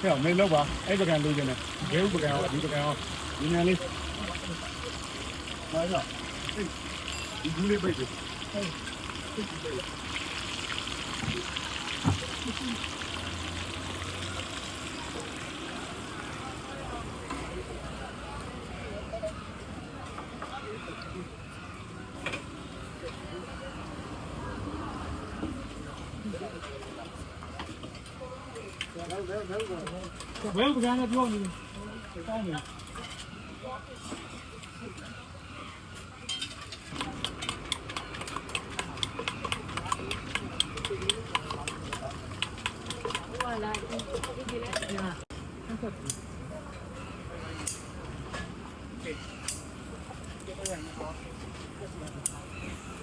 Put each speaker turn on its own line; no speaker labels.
不要，没了吧？还在干露天的？中午不干了，今不干了。今天的。多少？一天的工资。 외우고 하나 비워오니 싸움이야 Thank you.